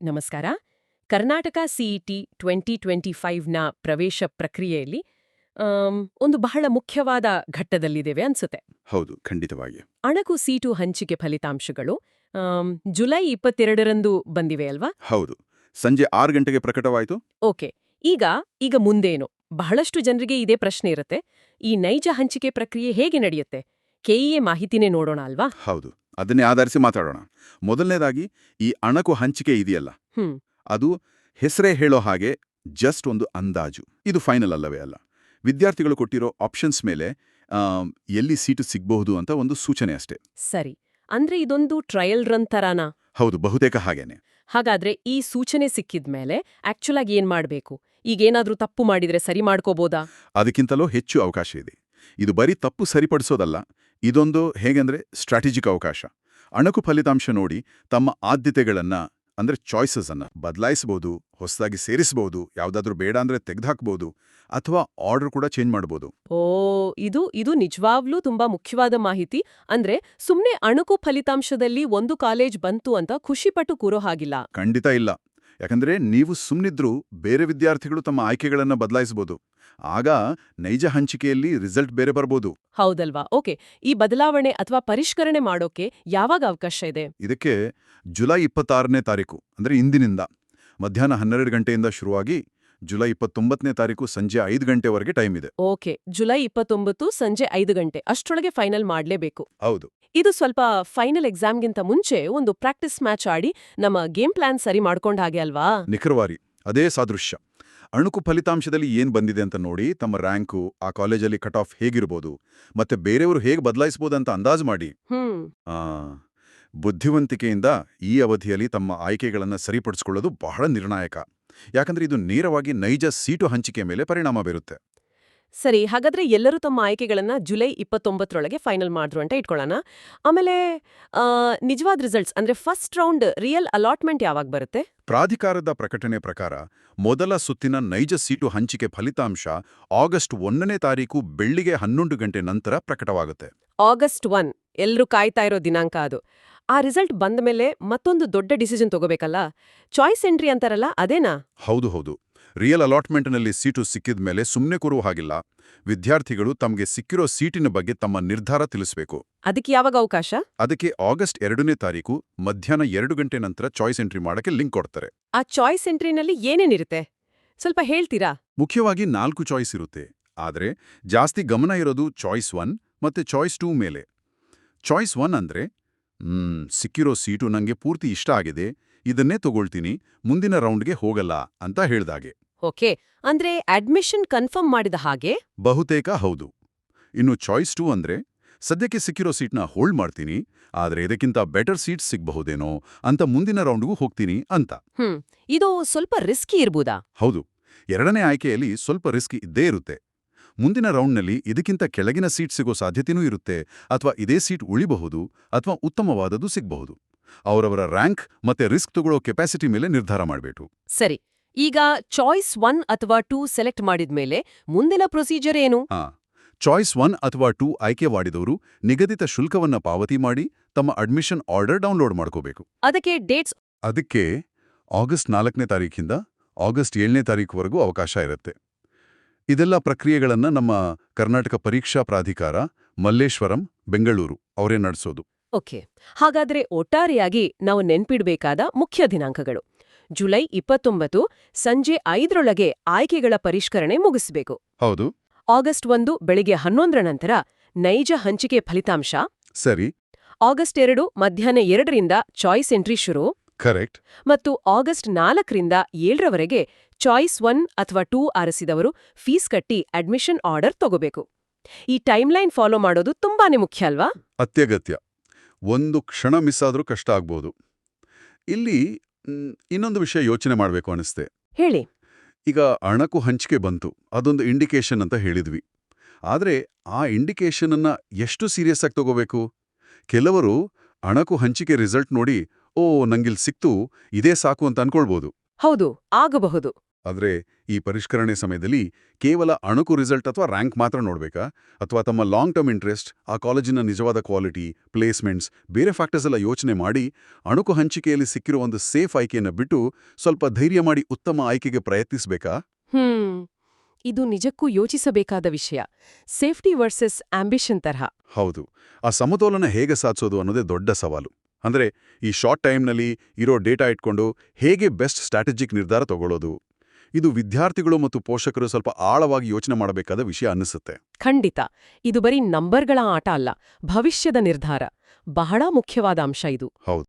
ನಮಸ್ಕಾರ. Karnataka CET twenty twenty ಫೈವ್ನ ಪ್ರವೇಶ ಪ್ರಕ್ರಿಯೆಯಲ್ಲಿ ಒಂದು ಬಹಳ ಮುಖ್ಯವಾದ ಘಟ್ಟದಲ್ಲಿದ್ದೇವೆ ಅನ್ಸುತ್ತೆ. ಹೌದು ಖಂಡಿತವಾಗಿ. ಅಣಕು ಸೀಟು ಹಂಚಿಕೆ ಫಲಿತಾಂಶಗಳು ಜುಲೈ ಇಪ್ಪತ್ತೆರಡರಂದು ಬಂದಿವೆ ಅಲ್ವಾ? ಹೌದು. ಸಂಜೆ ಆರು ಗಂಟೆಗೆ ಪ್ರಕಟವಾಯಿತು. ಓಕೆ. ಈಗ ಈಗ ಮುಂದೇನು? ಬಹಳಷ್ಟು ಜನರಿಗೆ ಇದೇ ಪ್ರಶ್ನೆ ಇರುತ್ತೆ. ಈ ನೈಜ ಹಂಚಿಕೆ ಪ್ರಕ್ರಿಯೆ ಹೇಗೆ ನಡೆಯುತ್ತೆ? ಕೆಇಎ ಮಾಹಿತಿನೇ ನೋಡೋಣ ಅಲ್ವಾ? ಹೌದು. ಅದನ್ನೇ ಆಧರಿಸಿ ಮಾತಾಡೋಣ. ಮೊದಲನೇದಾಗಿ ಈ ಅಣಕು ಹಂಚಿಕೆ ಇದೆಯಲ್ಲ? ಅದು ಹೆಸರೇ ಹೇಳೋ ಹಾಗೆ ಜಸ್ಟ್ ಒಂದು ಅಂದಾಜು. ಇದು ಫೈನಲ್ ಅಲ್ಲವೇ ಅಲ್ಲ. ವಿದ್ಯಾರ್ಥಿಗಳು ಕೊಟ್ಟಿರೋ ಆಪ್ಷನ್ಸ್ ಮೇಲೆ ಎಲ್ಲಿ ಸೀಟು ಸಿಗಬಹುದು ಅಂತ ಒಂದು ಸೂಚನೆ ಅಷ್ಟೇ. ಸರಿ. ಅಂದ್ರೆ ಇದೊಂದು ಟ್ರಯಲ್ ರನ್ ತರಾನ? ಹೌದು ಬಹುತೇಕ ಹಾಗೇನೆ. ಹಾಗಾದ್ರೆ ಈ ಸೂಚನೆ ಸಿಕ್ಕಿದ್ಮೇಲೆ ಆಕ್ಚುಲ್ ಆಗಿ ಏನ್ ಮಾಡಬೇಕು? ಈಗೇನಾದ್ರೂ ತಪ್ಪು ಮಾಡಿದ್ರೆ ಸರಿ ಮಾಡ್ಕೋಬೋದಾ? ಅದಕ್ಕಿಂತಲೂ ಹೆಚ್ಚು ಅವಕಾಶ ಇದೆ. ಇದು ಬರೀ ತಪ್ಪು ಸರಿಪಡಿಸೋದಲ್ಲ ಇದೊಂದು ಹೇಗೆಂದರೆ ಸ್ಟ್ರಾಟಜಿಕ್ ಅವಕಾಶ. ಅಣಕು ಫಲಿತಾಂಶ ನೋಡಿ ತಮ್ಮ ಆದ್ಯತೆಗಳನ್ನ ಅಂದ್ರೆ ಚಾಯ್ಸಸ್ ಬದಲಾಯಿಸ್ಬೋದು ಬದಲಾಯಿಸಬಹುದು ಹೊಸದಾಗಿ ಸೇರಿಸಬಹುದು ಯಾವುದಾದ್ರೂ ಬೇಡ ಅಂದರೆ ತೆಗೆದುಹಾಕ್ಬೋದು ಅಥವಾ ಆರ್ಡರ್ ಕೂಡ ಚೇಂಜ್ ಮಾಡಬಹುದು ಓ ಇದು ಇದು ನಿಜವಾಗ್ಲೂ ತುಂಬಾ ಮುಖ್ಯವಾದ ಮಾಹಿತಿ. ಅಂದ್ರೆ ಸುಮ್ನೆ ಅಣುಕು ಫಲಿತಾಂಶದಲ್ಲಿ ಒಂದು ಕಾಲೇಜ್ ಬಂತು ಅಂತ ಖುಷಿಪಟ್ಟು ಕೂರೋ ಹಾಗಿಲ್ಲ. ಖಂಡಿತ ಇಲ್ಲ. ಯಾಕಂದ್ರೆ ನೀವು ಸುಮ್ಮನಿದ್ರೂ ಬೇರೆ ವಿದ್ಯಾರ್ಥಿಗಳು ತಮ್ಮ ಆಯ್ಕೆಗಳನ್ನು ಬದಲಾಯಿಸಬಹುದು ಆಗ ನೈಜ ಹಂಚಿಕೆಯಲ್ಲಿ ರಿಸಲ್ಟ್ ಬೇರೆ ಬರ್ಬೋದು. ಹೌದಲ್ವಾ? ಓಕೆ ಈ ಬದಲಾವಣೆ ಅಥವಾ ಪರಿಷ್ಕರಣೆ ಮಾಡೋಕೆ ಯಾವಾಗ ಅವಕಾಶ ಇದೆ? ಇದಕ್ಕೆ ಜುಲೈ ಇಪ್ಪತ್ತಾರನೇ ತಾರೀಕು ಅಂದ್ರೆ ಇಂದಿನಿಂದ. ಮಧ್ಯಾಹ್ನ ಹನ್ನೆರಡು ಗಂಟೆಯಿಂದ ಶುರುವಾಗಿ ಜುಲೈ ಇಪ್ಪತ್ತೊಂಬತ್ತನೇ ತಾರೀಕು ಸಂಜೆ ಐದು ಗಂಟೆವರೆಗೆ ಟೈಮ್ ಇದೆ. ಓಕೆ ಜುಲೈ ಇಪ್ಪತ್ತೊಂಬತ್ತು ಸಂಜೆ ಐದು ಗಂಟೆ ಅಷ್ಟೊಳಗೆ ಫೈನಲ್ ಮಾಡ್ಲೇಬೇಕು. ಹೌದು. ಇದು ಸ್ವಲ್ಪ ಫೈನಲ್ ಎಕ್ಸಾಮ್ಗಿಂತ ಮುಂಚೆ ಒಂದು ಪ್ರಾಕ್ಟೀಸ್ ಮ್ಯಾಚ್ ಆಡಿ ನಮ್ಮ ಗೇಮ್ ಪ್ಲಾನ್ ಸರಿ ಮಾಡ್ಕೊಂಡ ಹಾಗೆ ಅಲ್ವಾ? ನಿಖರವಾರಿ. ಅದೇ ಸಾದೃಶ್ಯ. ಅಣುಕು ಫಲಿತಾಂಶದಲ್ಲಿ ಏನ್ ಬಂದಿದೆ ಅಂತ ನೋಡಿ ತಮ್ಮ ರ್ಯಾಂಕು ಆ ಕಾಲೇಜಲ್ಲಿ ಕಟ್ ಆಫ್ ಹೇಗಿರ್ಬೋದು? ಮತ್ತೆ ಬೇರೆಯವರು ಹೇಗೆ ಬದಲಾಯಿಸಬಹುದು ಅಂತ ಅಂದಾಜು ಮಾಡಿ. ಹ್ಮ್. ಆ, ಬುದ್ಧಿವಂತಿಕೆಯಿಂದ ಈ ಅವಧಿಯಲ್ಲಿ ತಮ್ಮ ಆಯ್ಕೆಗಳನ್ನು ಸರಿಪಡಿಸಿಕೊಳ್ಳೋದು ಬಹಳ ನಿರ್ಣಾಯಕ. ಯಾಕಂದ್ರೆ ಇದು ನೇರವಾಗಿ ನೈಜ ಸೀಟು ಹಂಚಿಕೆ ಮೇಲೆ ಪರಿಣಾಮ ಬೀರುತ್ತೆ. ಸರಿ ಹಾಗಾದ್ರೆ ಎಲ್ಲರೂ ತಮ್ಮ ಆಯ್ಕೆಗಳನ್ನ ಜುಲೈ ಇಪ್ಪತ್ತೊಂಬತ್ತರೊಳಗೆ ಫೈನಲ್ ಮಾಡಿದ್ರು ಅಂತ ಇಟ್ಕೊಳ್ಳೋಣ. ಆಮೇಲೆ ನಿಜವಾದ ರಿಸಲ್ಟ್ಸ್ ಅಂದ್ರೆ ಫಸ್ಟ್ ರೌಂಡ್ ರಿಯಲ್ ಅಲಾಟ್ಮೆಂಟ್ ಯಾವಾಗ ಬರುತ್ತೆ? ಪ್ರಾಧಿಕಾರದ ಪ್ರಕಟಣೆ ಪ್ರಕಾರ ಮೊದಲ ಸುತ್ತಿನ ನೈಜ ಸೀಟು ಹಂಚಿಕೆ ಫಲಿತಾಂಶ ಆಗಸ್ಟ್ ಒಂದನೇ ತಾರೀಕು ಬೆಳ್ಳಿಗೆ ಹನ್ನೊಂದು ಗಂಟೆ ನಂತರ ಪ್ರಕಟವಾಗುತ್ತೆ. ಆಗಸ್ಟ್ ಒನ್ ಎಲ್ಲರೂ ಕಾಯ್ತಾ ಇರೋ ದಿನಾಂಕ ಅದು. ಆ ರಿಸಲ್ಟ್ ಬಂದ ಮೇಲೆ ಮತ್ತೊಂದು ದೊಡ್ಡ ಡಿಸಿಷನ್ ತಗೋಬೇಕಲ್ಲ? ಚಾಯ್ಸ್ ಎಂಟ್ರಿ ಅಂತಾರಲ್ಲ ಅದೇನಾ? ಹೌದು ಹೌದು. ರಿಯಲ್ ಅಲಾಟ್ಮೆಂಟ್ನಲ್ಲಿ ಸೀಟು ಸಿಕ್ಕಿದ ಮೇಲೆ ಸುಮ್ಮನೆ ಕೂರುವ ಹಾಗಿಲ್ಲ. ವಿದ್ಯಾರ್ಥಿಗಳು ತಮಗೆ ಸಿಕ್ಕಿರೋ ಸೀಟಿನ ಬಗ್ಗೆ ತಮ್ಮ ನಿರ್ಧಾರ ತಿಳಿಸಬೇಕು. ಅದಕ್ಕೆ ಯಾವಾಗ ಅವಕಾಶ? ಅದಕ್ಕೆ ಆಗಸ್ಟ್ ಎರಡನೇ ತಾರೀಕು ಮಧ್ಯಾಹ್ನ ಎರಡು ಗಂಟೆ ನಂತರ ಚಾಯ್ಸ್ ಎಂಟ್ರಿ ಮಾಡಕ್ಕೆ ಲಿಂಕ್ ಕೊಡ್ತಾರೆ. ಆ ಚಾಯ್ಸ್ ಎಂಟ್ರಿನಲ್ಲಿ ಏನೇನಿರುತ್ತೆ? ಸ್ವಲ್ಪ ಹೇಳ್ತೀರಾ? ಮುಖ್ಯವಾಗಿ ನಾಲ್ಕು ಚಾಯ್ಸ್ ಇರುತ್ತೆ. ಆದರೆ ಜಾಸ್ತಿ ಗಮನ ಇರೋದು ಚಾಯ್ಸ್ ಒನ್ ಮತ್ತೆ ಚಾಯ್ಸ್ ಟೂ ಮೇಲೆ. ಚಾಯ್ಸ್ ಒನ್ ಅಂದ್ರೆ ಮ್, ಸಿಕ್ಕಿರೋ ಸೀಟು ನಂಗೆ ಪೂರ್ತಿ ಇಷ್ಟ ಆಗಿದೆ. ಇದನ್ನೇ ತಗೊಳ್ತೀನಿ. ಮುಂದಿನ ರೌಂಡ್ಗೆ ಹೋಗಲ್ಲ ಅಂತ ಹೇಳ್ದಾಗೆ. ಓಕೆ ಅಂದ್ರೆ ಅಡ್ಮಿಷನ್ ಕನ್ಫರ್ಮ್ ಮಾಡಿದ ಹಾಗೆ? ಬಹುತೇಕ ಹೌದು. ಇನ್ನು ಚಾಯ್ಸ್ ಟು ಅಂದ್ರೆ ಸದ್ಯಕ್ಕೆ ಸಿಕ್ಕಿರೋ ಸೀಟ್ನ ಹೋಲ್ಡ್ ಮಾಡ್ತೀನಿ ಆದ್ರೆ ಇದಕ್ಕಿಂತ ಬೆಟರ್ ಸೀಟ್ ಸಿಗ್ಬಹುದೇನೋ ಅಂತ ಮುಂದಿನ ರೌಂಡ್ಗೂ ಹೋಗ್ತೀನಿ ಅಂತ. ಹ್ಮ್ ಇದು ಸ್ವಲ್ಪ ರಿಸ್ಕಿ ಇರ್ಬೋದಾ? ಹೌದು ಎರಡನೇ ಆಯ್ಕೆಯಲ್ಲಿ ಸ್ವಲ್ಪ ರಿಸ್ಕ್ ಇದ್ದೇ ಇರುತ್ತೆ. ಮುಂದಿನ ರೌಂಡ್ನಲ್ಲಿ ಇದಕ್ಕಿಂತ ಕೆಳಗಿನ ಸೀಟ್ ಸಿಗೋ ಸಾಧ್ಯತೆಯೂ ಇರುತ್ತೆ ಅಥವಾ ಇದೇ ಸೀಟ್ ಉಳಿಬಹುದು ಅಥವಾ ಉತ್ತಮವಾದದ್ದು ಸಿಗಬಹುದು. ಅವರವರ ರ್ಯಾಂಕ್ ಮತ್ತೆ ರಿಸ್ಕ್ ತಗೊಳ್ಳೋ ಕೆಪಾಸಿಟಿ ಮೇಲೆ ನಿರ್ಧಾರ ಮಾಡಬೇಕು. ಸರಿ ಈಗ ಚಾಯ್ಸ್ ಒನ್ ಅಥವಾ ಟೂ ಸೆಲೆಕ್ಟ್ ಮಾಡಿದ್ಮೇಲೆ ಮುಂದಿನ ಪ್ರೊಸೀಜರ್ ಏನು? ಚಾಯ್ಸ್ ಒನ್ ಅಥವಾ ಟೂ ಆಯ್ಕೆ ಮಾಡಿದವರು ನಿಗದಿತ ಶುಲ್ಕವನ್ನ ಪಾವತಿ ಮಾಡಿ ತಮ್ಮ ಅಡ್ಮಿಷನ್ ಆರ್ಡರ್ ಡೌನ್ಲೋಡ್ ಮಾಡ್ಕೋಬೇಕು. ಅದಕ್ಕೆ ಡೇಟ್ಸ್ ಅದಕ್ಕೆ ಆಗಸ್ಟ್ ನಾಲ್ಕನೇ ತಾರೀಖಿಂದ ಆಗಸ್ಟ್ ಏಳನೇ ತಾರೀಕುವರೆಗೂ ಅವಕಾಶ ಇರುತ್ತೆ. ಇದೆಲ್ಲ ಪ್ರಕ್ರಿಯೆಗಳನ್ನು ನಮ್ಮ ಕರ್ನಾಟಕ ಪರೀಕ್ಷಾ ಪ್ರಾಧಿಕಾರ ಮಲ್ಲೇಶ್ವರಂ ಬೆಂಗಳೂರು ಅವರೇ ನಡೆಸೋದು. ಓಕೆ. ಹಾಗಾದ್ರೆ ಒಟ್ಟಾರೆಯಾಗಿ ನಾವು ನೆನ್ಪಿಡಬೇಕಾದ ಮುಖ್ಯ ದಿನಾಂಕಗಳು. ಜುಲೈ ಇಪ್ಪತ್ತೊಂಬತ್ತು ಸಂಜೆ ಐದರೊಳಗೆ ಆಯ್ಕೆಗಳ ಪರಿಷ್ಕರಣೆ ಮುಗಿಸಬೇಕು. ಹೌದು. ಆಗಸ್ಟ್ ಒಂದು ಬೆಳಿಗ್ಗೆ ಹನ್ನೊಂದರ ನಂತರ ನೈಜ ಹಂಚಿಕೆ ಫಲಿತಾಂಶ. ಸರಿ. ಆಗಸ್ಟ್ ಎರಡು ಮಧ್ಯಾಹ್ನ ಎರಡರಿಂದ ಚಾಯ್ಸ್ ಎಂಟ್ರಿ ಶುರು. ಕರೆಕ್ಟ್ ಮತ್ತು ಆಗಸ್ಟ್ ನಾಲ್ಕರಿಂದ ಏಳರವರೆಗೆ ಚಾಯ್ಸ್ ಒನ್ ಅಥವಾ ಟೂ ಆರಿಸಿದವರು ಫೀಸ್ ಕಟ್ಟಿ ಅಡ್ಮಿಷನ್ ಆರ್ಡರ್ ತಗೋಬೇಕು. ಈ ಟೈಮ್ಲೈನ್ ಫಾಲೋ ಮಾಡೋದು ತುಂಬಾನೇ ಮುಖ್ಯ ಅಲ್ವಾ? ಅತ್ಯಗತ್ಯ. ಒಂದು ಕ್ಷಣ ಮಿಸ್ ಆದರೂ ಕಷ್ಟ ಆಗ್ಬೋದು. ಇಲ್ಲಿ ಇನ್ನೊಂದು ವಿಷಯ ಯೋಚನೆ ಮಾಡಬೇಕು ಅನಿಸ್ತೆ. ಹೇಳಿ. ಈಗ ಅಣಕು ಹಂಚಿಕೆ ಬಂತು. ಅದೊಂದು ಇಂಡಿಕೇಶನ್ ಅಂತ ಹೇಳಿದ್ವಿ. ಆದರೆ ಆ ಇಂಡಿಕೇಶನ್ ಅನ್ನ ಎಷ್ಟು ಸೀರಿಯಸ್ ಆಗಿ ತಗೋಬೇಕು? ಕೆಲವರು ಅಣಕು ಹಂಚಿಕೆ ರಿಸಲ್ಟ್ ನೋಡಿ ಓ ನಂಗಿಲ್ ಸಿಕ್ತು ಇದೇ ಸಾಕು ಅಂತ ಅನ್ಕೊಳ್ಬೋದು. ಹೌದು ಆಗಬಹುದು. ಆದ್ರೆ ಈ ಪರಿಷ್ಕರಣೆ ಸಮಯದಲ್ಲಿ ಕೇವಲ ಅಣುಕು ರಿಸಲ್ಟ್ ಅಥವಾ ರ್ಯಾಂಕ್ ಮಾತ್ರ ನೋಡ್ಬೇಕಾ? ಅಥವಾ ತಮ್ಮ ಲಾಂಗ್ ಟರ್ಮ್ ಇಂಟ್ರೆಸ್ಟ್ ಆ ಕಾಲೇಜಿನ ನಿಜವಾದ ಕ್ವಾಲಿಟಿ ಪ್ಲೇಸ್ಮೆಂಟ್ಸ್ ಬೇರೆ ಫ್ಯಾಕ್ಟರ್ಸ್ ಎಲ್ಲ ಯೋಚನೆ ಮಾಡಿ ಅಣುಕು ಹಂಚಿಕೆಯಲ್ಲಿ ಸಿಕ್ಕಿರೋ ಒಂದು ಸೇಫ್ ಆಯ್ಕೆಯನ್ನು ಬಿಟ್ಟು ಸ್ವಲ್ಪ ಧೈರ್ಯ ಮಾಡಿ ಉತ್ತಮ ಆಯ್ಕೆಗೆ ಪ್ರಯತ್ನಿಸಬೇಕಾ? ಹ್ಮ್ ಇದು ನಿಜಕ್ಕೂ ಯೋಚಿಸಬೇಕಾದ ವಿಷಯ. ಸೇಫ್ಟಿ ವರ್ಸಸ್ ಆಂಬಿಷನ್ ತರಹ. ಹೌದು ಆ ಸಮತೋಲನ ಹೇಗೆ ಸಾಧಿಸೋದು ಅನ್ನೋದೇ ದೊಡ್ಡ ಸವಾಲು. ಅಂದ್ರೆ ಈ ಶಾರ್ಟ್ ಟೈಮ್ನಲ್ಲಿ ಇರೋ ಡೇಟಾ ಇಟ್ಕೊಂಡು ಹೇಗೆ ಬೆಸ್ಟ್ ಸ್ಟ್ರಾಟಜಿಕ್ ನಿರ್ಧಾರ ತಗೊಳ್ಳೋದು. ಇದು ವಿದ್ಯಾರ್ಥಿಗಳು ಮತ್ತು ಪೋಷಕರು ಸ್ವಲ್ಪ ಆಳವಾಗಿ ಯೋಚನೆ ಮಾಡಬೇಕಾದ ವಿಷಯ ಅನ್ನಿಸುತ್ತೆ. ಖಂಡಿತ. ಇದು ಬರೀ ನಂಬರ್ಗಳ ಆಟ ಅಲ್ಲ ಭವಿಷ್ಯದ ನಿರ್ಧಾರ. ಬಹಳ ಮುಖ್ಯವಾದ ಅಂಶ ಇದು. ಹೌದು.